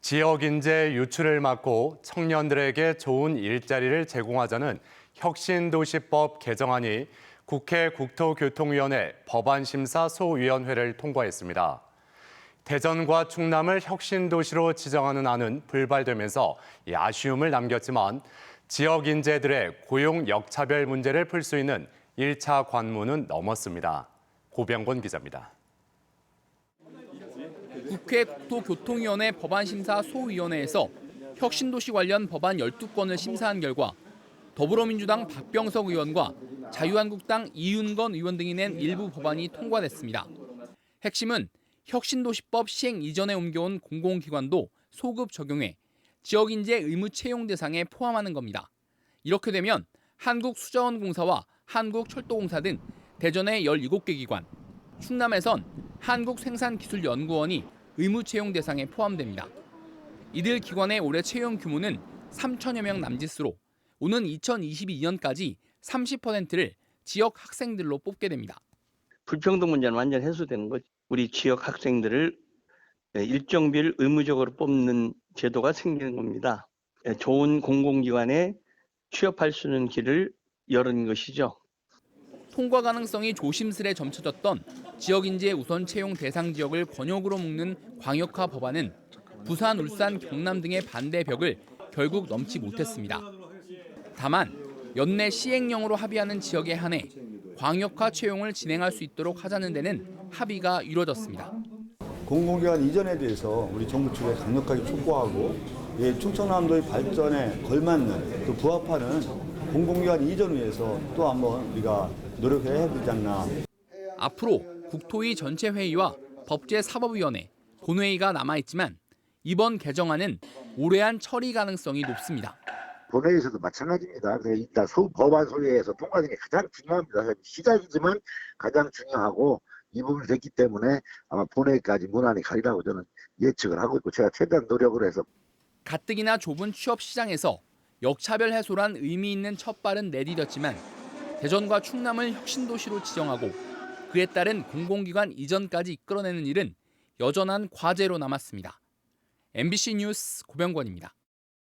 지역 인재 유출을 막고 청년들에게 좋은 일자리를 제공하자는 혁신도시법 개정안이 국회 국토교통위원회 법안심사 소위원회를 통과했습니다. 대전과 충남을 혁신도시로 지정하는 안은 불발되면서 이 아쉬움을 남겼지만 지역 인재들의 고용 역차별 문제를 풀 수 있는 1차 관문은 넘었습니다. 고병권 기자입니다. 국회 국토교통위원회 법안심사 소위원회에서 혁신도시 관련 법안 12건을 심사한 결과 더불어민주당 박병석 의원과 자유한국당 이윤건 의원 등이 낸 일부 법안이 통과됐습니다. 핵심은 혁신도시법 시행 이전에 옮겨온 공공기관도 소급 적용해 지역인재 의무 채용 대상에 포함하는 겁니다. 이렇게 되면 한국수자원공사와 한국철도공사 등 대전의 17개 기관, 충남에선 한국생산기술연구원이 의무 채용 대상에 포함됩니다. 이들 기관의 올해 채용 규모는 3천여 명 남짓으로 오는 2022년까지 30%를 지역 학생들로 뽑게 됩니다. 불평등 문제는 완전 해소되는 거죠. 우리 지역 학생들을 예, 일정 비를 의무적으로 뽑는 제도가 생기는 겁니다. 예, 좋은 공공기관에 취업할 수 있는 길을 열은 것이죠. 통과 가능성이 조심스레 점쳐졌던 지역인재 우선 채용 대상 지역을 권역으로 묶는 광역화 법안은 부산, 울산, 경남 등의 반대 벽을 결국 넘지 못했습니다. 다만 연내 시행령으로 합의하는 지역에 한해 광역화 채용을 진행할 수 있도록 하자는 데는 합의가 이루어졌습니다. 공공기관 이전에 대해서 우리 정부 측에 강력하게 촉구하고 예, 충청남도의 발전에 걸맞는 또 부합하는 공공기관 이전 위해서 또 한번 우리가 노력해야 되지 않나 앞으로 국토위 전체 회의와 법제사법위원회 본회의가 남아 있지만 이번 개정안은 올해 안 처리 가능성이 높습니다. 본회의에서도 마찬가지입니다. 일단 소, 법안 소위에서 통과되는 게 가장 중요합니다. 시작이지만 가장 중요하고 이 부분이 됐기 때문에 아마 본회의까지 무난히 가리라고 저는 예측을 하고 있고 제가 최대한 노력을 해서 가뜩이나 좁은 취업 시장에서 역차별 해소란 의미 있는 첫 발은 내디뎠지만 대전과 충남을 혁신도시로 지정하고 그에 따른 공공기관 이전까지 이끌어내는 일은 여전한 과제로 남았습니다. MBC 뉴스 고병권입니다.